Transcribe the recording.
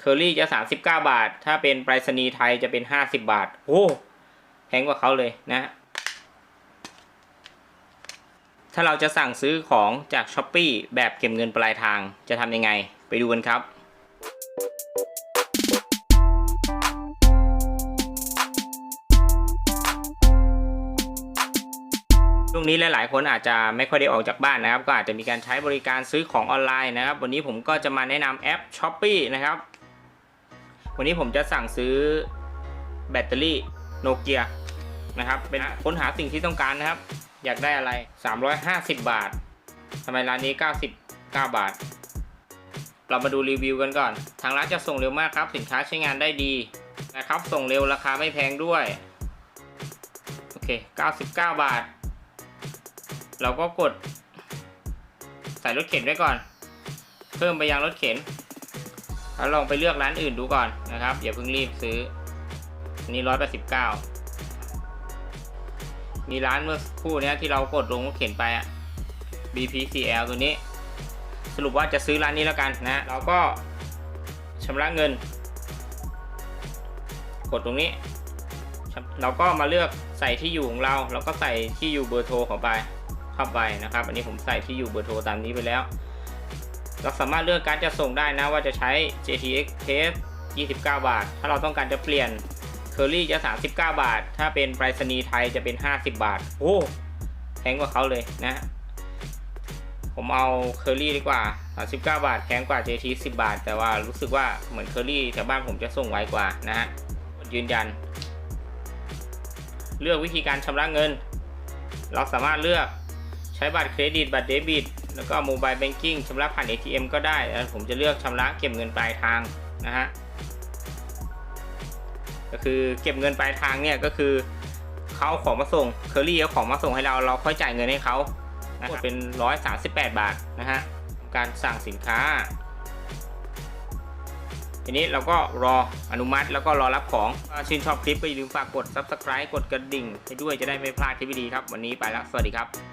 เคอรี่จะ 39 บาท ถ้าเป็นไปรษณีย์ไทยจะเป็น 50 บาท โอ้แพงกว่าเขาเลยนะ ถ้าเราจะสั่งซื้อของจาก s h อ p e e แบบเก็บเงินปลายทางจะทำยังไง ไปดูกันครับช่วงนี้หลาย ๆ คนอาจจะไม่ค่อยได้ออกจากบ้านนะครับ ก็อาจจะมีการใช้บริการซื้อของออนไลน์นะครับ วันนี้ผมก็จะมาแนะนำแอป s h อ p e e นะครับ วันนี้ผมจะสั่งซื้อแบตเตอรี่โนเกียนะครับ เป็นค้นหาสิ่งที่ต้องการนะครับ อยากได้อะไร 350 บาททำไมร้านนี้ 99 บาท เรามาดูรีวิวกันก่อน ทางร้านจะส่งเร็วมากครับ สินค้าใช้งานได้ดีนะครับ ส่งเร็วราคาไม่แพงด้วย โอเค 99 บาท เราก็กด ใส่รถเข็นไว้ก่อน เพิ่มไปยังรถเข็น แล้วลองไปเลือกร้านอื่นดูก่อนนะครับอย่าเพิ่งรีบซื้อนนี้ร้อยแปดสิบเก้ามีร้านเมื่อคู่นี้ที่เรากดลงรถเข็นไปอะ BPCL ตัวนี้ สรุปว่าจะซื้อร้านนี้แล้วกันนะ เราก็ชำระเงิน กดตรงนี้ เราก็มาเลือกใส่ที่อยู่ของเราเราก็ใส่ที่อยู่เบอร์โทรเของไปเข้าไปนะครับ อันนี้ผมใส่ที่อยู่เบอร์โทรตามนี้ไปแล้ว เราสามารถเลือกการจะส่งได้นะว่าจะใช้ JTX Test 29 บาท ถ้าเราต้องการจะเปลี่ยน Curly จะ 39 บาท ถ้าเป็นไปรษณีย์ไทยจะเป็น 50 บาท โอ้แพงกว่าเขาเลยนะ ผมเอา Curly ดีกว่า 39 บาทแพงกว่า JT 10 บาท แต่ว่ารู้สึกว่าเหมือน Curly แถวบ้านผมจะส่งไวกว่านะฮะยืนยัน เลือกวิธีการชำระเงิน เราสามารถเลือกใช้บัตรเครดิตบัตรเดบิต แล้วก็โมบายแบงกิ้งชำระผ่าน ATM ก็ได้ ผมจะเลือกชำระเก็บเงินปลายทางนะฮะ ก็คือเก็บเงินปลายทางเนี่ยก็คือเขาของมาส่งเคอรี่เอาของมาส่งให้เราเราค่อยจ่ายเงินให้เขานะครับเป็น 138 บาทนะฮะ การสั่งสินค้า ทีนี้เราก็รออนุมัติแล้วก็รอรับของชื่นชอบคลิปก็อย่าลืมฝากกด subscribe กดกระดิ่งให้ด้วยจะได้ไม่พลาดคลิปดีครับ วันนี้ไปแล้ว สวัสดีครับ